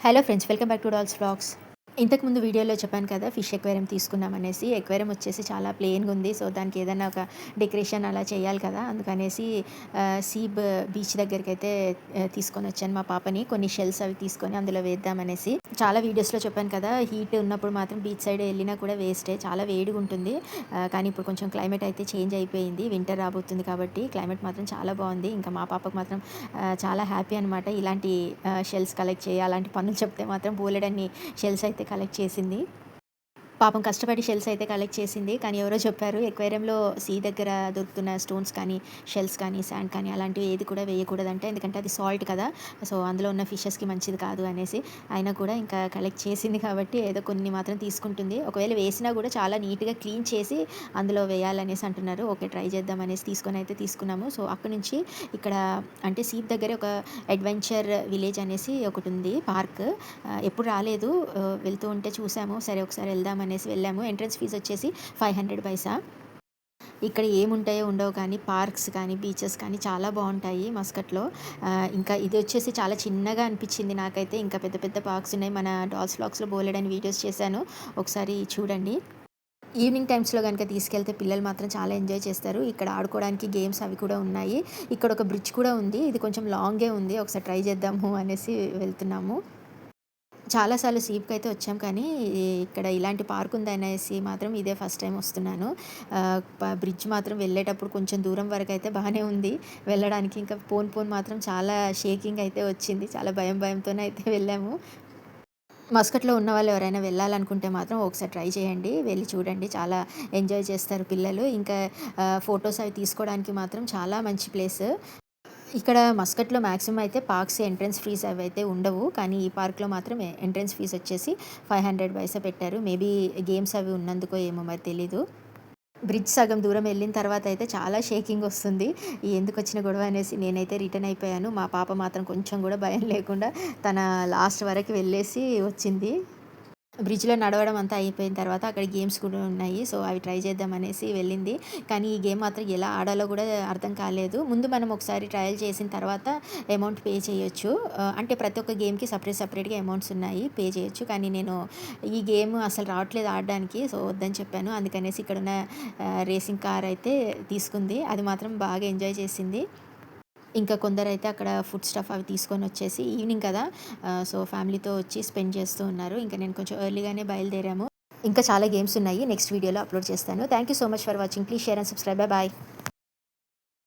hello friends welcome back to dolls vlogs ఇంతకుముందు వీడియోలో చెప్పాను కదా ఫిష్ ఎక్వేరియం తీసుకున్నాం అనేసి ఎక్వేరియం వచ్చేసి చాలా ప్లెయిన్గా ఉంది. సో దానికి ఏదైనా ఒక డెకరేషన్ అలా చేయాలి కదా. అందుకనేసి సీబ్ బీచ్ దగ్గరికి అయితే తీసుకొని వచ్చాను మా పాపని. కొన్ని షెల్స్ అవి తీసుకొని అందులో వేద్దామనేసి. చాలా వీడియోస్లో చెప్పాను కదా హీట్ ఉన్నప్పుడు మాత్రం బీచ్ సైడ్ వెళ్ళినా కూడా వేస్టే చాలా వేడిగా ఉంటుంది. కానీ ఇప్పుడు కొంచెం క్లైమేట్ అయితే చేంజ్ అయిపోయింది. వింటర్ రాబోతుంది కాబట్టి క్లైమేట్ మాత్రం చాలా బాగుంది. ఇంకా మా పాపకు మాత్రం చాలా హ్యాపీ అనమాట ఇలాంటి షెల్స్ కలెక్ట్ చేయాలి. అలాంటి పనులు చెప్తే మాత్రం బోలెడన్ని షెల్స్ అయితే కలెక్ట్ చేసింది. పాపం కష్టపడి షెల్స్ అయితే కలెక్ట్ చేసింది. కానీ ఎవరో చెప్పారు ఎక్వేరియంలో సీ దగ్గర దొరుకుతున్న స్టోన్స్ కానీ షెల్స్ కానీ శాండ్ కానీ అలాంటివి ఏది కూడా వేయకూడదంటే. ఎందుకంటే అది సాల్ట్ కదా. సో అందులో ఉన్న ఫిషెస్కి మంచిది కాదు అనేసి అయినా కూడా ఇంకా కలెక్ట్ చేసింది కాబట్టి ఏదో కొన్ని మాత్రం తీసుకుంటుంది. ఒకవేళ వేసినా కూడా చాలా నీట్గా క్లీన్ చేసి అందులో వేయాలనేసి అంటున్నారు. ఓకే ట్రై చేద్దాం అనేసి తీసుకొని అయితే తీసుకున్నాము. సో అక్కడ నుంచి ఇక్కడ అంటే సీప్ దగ్గర ఒక అడ్వెంచర్ విలేజ్ అనేసి ఒకటి ఉంది పార్క్ ఎప్పుడు రాలేదు. వెళ్తూ ఉంటే చూసాము. సరే ఒకసారి వెళ్దాం అనేసి వెళ్ళాము. ఎంట్రన్స్ ఫీజు వచ్చేసి ఫైవ్ హండ్రెడ్ పైసా. ఇక్కడ ఏముంటాయో ఉండవు కానీ పార్క్స్ కానీ బీచెస్ కానీ చాలా బాగుంటాయి మస్కట్లో. ఇంకా ఇది వచ్చేసి చాలా చిన్నగా అనిపించింది నాకైతే. ఇంకా పెద్ద పెద్ద పార్క్స్ ఉన్నాయి. మన డాల్స్ ఫ్లాక్స్లో బోలెడని వీడియోస్ చేశాను. ఒకసారి చూడండి. ఈవినింగ్ టైమ్స్లో కనుక తీసుకెళ్తే పిల్లలు మాత్రం చాలా ఎంజాయ్ చేస్తారు. ఇక్కడ ఆడుకోవడానికి గేమ్స్ అవి కూడా ఉన్నాయి. ఇక్కడ ఒక బ్రిడ్జ్ కూడా ఉంది. ఇది కొంచెం లాంగే ఉంది. ఒకసారి ట్రై చేద్దాము అనేసి వెళ్తున్నాము. చాలాసార్లు సీప్కి అయితే వచ్చాం. కానీ ఇక్కడ ఇలాంటి పార్క్ ఉంది అనేసి మాత్రం ఇదే ఫస్ట్ టైం వస్తున్నాను. బ్రిడ్జ్ మాత్రం వెళ్ళేటప్పుడు కొంచెం దూరం వరకు అయితే బాగానే ఉంది. వెళ్ళడానికి ఇంకా పోన్ పోన్ మాత్రం చాలా షేకింగ్ అయితే వచ్చింది. చాలా భయం భయంతోనే అయితే వెళ్ళాము. మస్కట్లో ఉన్న వాళ్ళు ఎవరైనా వెళ్ళాలనుకుంటే మాత్రం ఒకసారి ట్రై చేయండి. వెళ్ళి చూడండి. చాలా ఎంజాయ్ చేస్తారు పిల్లలు. ఇంకా ఫొటోస్ అవి తీసుకోవడానికి మాత్రం చాలా మంచి ప్లేస్. ఇక్కడ మస్కట్లో మ్యాక్సిమం అయితే పార్క్స్ ఎంట్రన్స్ ఫీజ్ అవి అయితే ఉండవు. కానీ ఈ పార్క్లో మాత్రం ఎంట్రన్స్ ఫీజ్ వచ్చేసి ఫైవ్ హండ్రెడ్ పైసా పెట్టారు. మేబీ గేమ్స్ అవి ఉన్నందుకో ఏమో మరి తెలీదు. బ్రిడ్జ్ సగం దూరం వెళ్ళిన తర్వాత అయితే చాలా షేకింగ్ వస్తుంది. ఈ ఎందుకు వచ్చిన గొడవ అనేసి నేనైతే రిటర్న్ అయిపోయాను. మా పాప మాత్రం కొంచెం కూడా భయం లేకుండా తన లాస్ట్ వరకు వెళ్ళేసి వచ్చింది. బ్రిడ్జ్లో నడవడం అంతా అయిపోయిన తర్వాత అక్కడ గేమ్స్ కూడా ఉన్నాయి. సో అవి ట్రై చేద్దాం అనేసి వెళ్ళింది. కానీ ఈ గేమ్ మాత్రం ఎలా ఆడాలో కూడా అర్థం కాలేదు. ముందు మనం ఒకసారి ట్రయల్ చేసిన తర్వాత అమౌంట్ పే చేయొచ్చు. అంటే ప్రతి ఒక్క గేమ్కి సపరేట్ సపరేట్గా అమౌంట్స్ ఉన్నాయి. పే చేయొచ్చు. కానీ నేను ఈ గేమ్ అసలు రావట్లేదు ఆడడానికి. సో వద్దని చెప్పాను. అందుకనేసి ఇక్కడ ఉన్న రేసింగ్ కార్ అయితే తీసుకుంది. అది మాత్రం బాగా ఎంజాయ్ చేసింది. ఇంకా కొందరైతే అక్కడ ఫుడ్ స్టఫ్ అవి తీసుకొని వచ్చేసి ఈవినింగ్ కదా సో ఫ్యామిలీతో వచ్చి స్పెండ్ చేస్తూ ఉన్నారు. ఇంకా నేను కొంచెం ఎర్లీగానే బయలుదేరాము. ఇంకా చాలా గేమ్స్ ఉన్నాయి నెక్స్ట్ వీడియోలో అప్లోడ్ చేస్తాను. Thank you so much for watching. Please share and subscribe. Bye.